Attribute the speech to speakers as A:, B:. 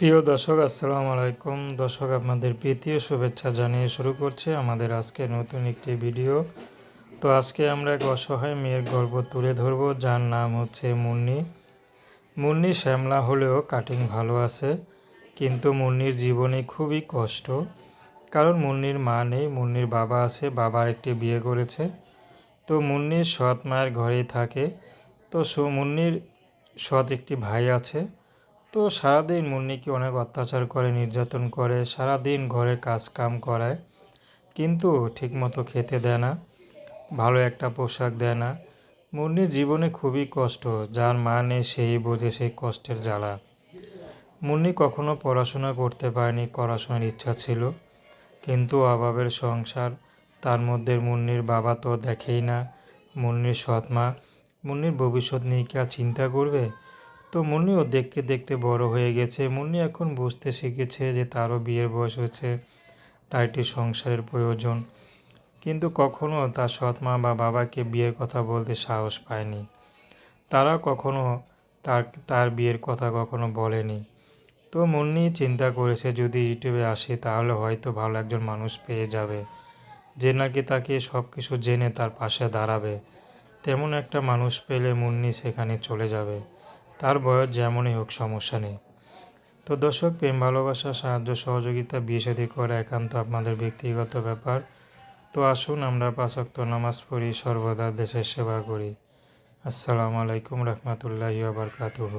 A: প্রিয় দর্শক, আসসালামু আলাইকুম। দর্শক, আপনাদের প্রীতীয় শুভেচ্ছা জানিয়ে শুরু করছে আমাদের আজকে নতুন একটি ভিডিও। তো আজকে আমরা এক অসহায় মেয়ের গল্প তুলে ধরব, যার নাম হচ্ছে মুন্নি। মুন্নি শ্যামলা হলেও কাটিং ভালো আছে, কিন্তু মুন্নির জীবনে খুবই কষ্ট। কারণ মুন্নির মা নেই, মুন্নির বাবা আছে বাবার একটি বিয়ে করেছে। তো মুন্নির সৎ মায়ের ঘরেই থাকে। তো সু, মুন্নির সৎ একটি ভাই আছে। তো সারাদিন মুন্নিকে অনেক অত্যাচার করে, নির্যাতন করে, সারাদিন ঘরের কাজ কাম করায় কিন্তু ঠিকমতো খেতে দেয় না, ভালো একটা পোশাক দেয় না। মুন্নির জীবনে খুবই কষ্ট, যার মা নেই সেই বোঝে সেই কষ্টের জ্বালা। মুন্নি কখনো পড়াশোনা করতে পারেনি পড়াশোনার ইচ্ছা ছিল, কিন্তু অভাবের সংসার, তার মধ্যে মুন্নির বাবা তো দেখেই না, মুন্নির সৎ মা। মুন্নির ভবিষ্যৎ নিয়ে কি আর চিন্তা করবে? তো মুন্নিও দেখতে দেখতে বড় হয়ে গেছে। মুন্নি এখন বুঝতে শিখেছে যে তারও বিয়ের বয়স হয়েছে, তার একটি সংসারের প্রয়োজন। কিন্তু কখনো তার সৎ মা বা বাবাকে বিয়ের কথা বলতে সাহস পায়নি। তারা কখনো তার তার বিয়ের কথা কখনো বলেনি। তো মুন্নি চিন্তা করেছে, যদি ইউটিউবে আসে তাহলে হয়তো ভালো একজন মানুষ পেয়ে যাবে, যে নাকি তাকে সব কিছু জেনে তার পাশে দাঁড়াবে। তেমন একটা মানুষ পেলে মুন্নি সেখানে চলে যাবে। তার বয়স যেমনই হোক, সমস্যা নেই। তো দর্শক, প্রেম, ভালোবাসা, সাহায্য, সহযোগিতা, বিয়ে সাথে করা একান্ত আপনাদের ব্যক্তিগত ব্যাপার। তো আসুন আমরা পাঁচক্ত নামাজ পড়ি, সর্বদা দেশের সেবা করি। আসসালামু আলাইকুম রহমতুল্লাহ আবরকাতুহ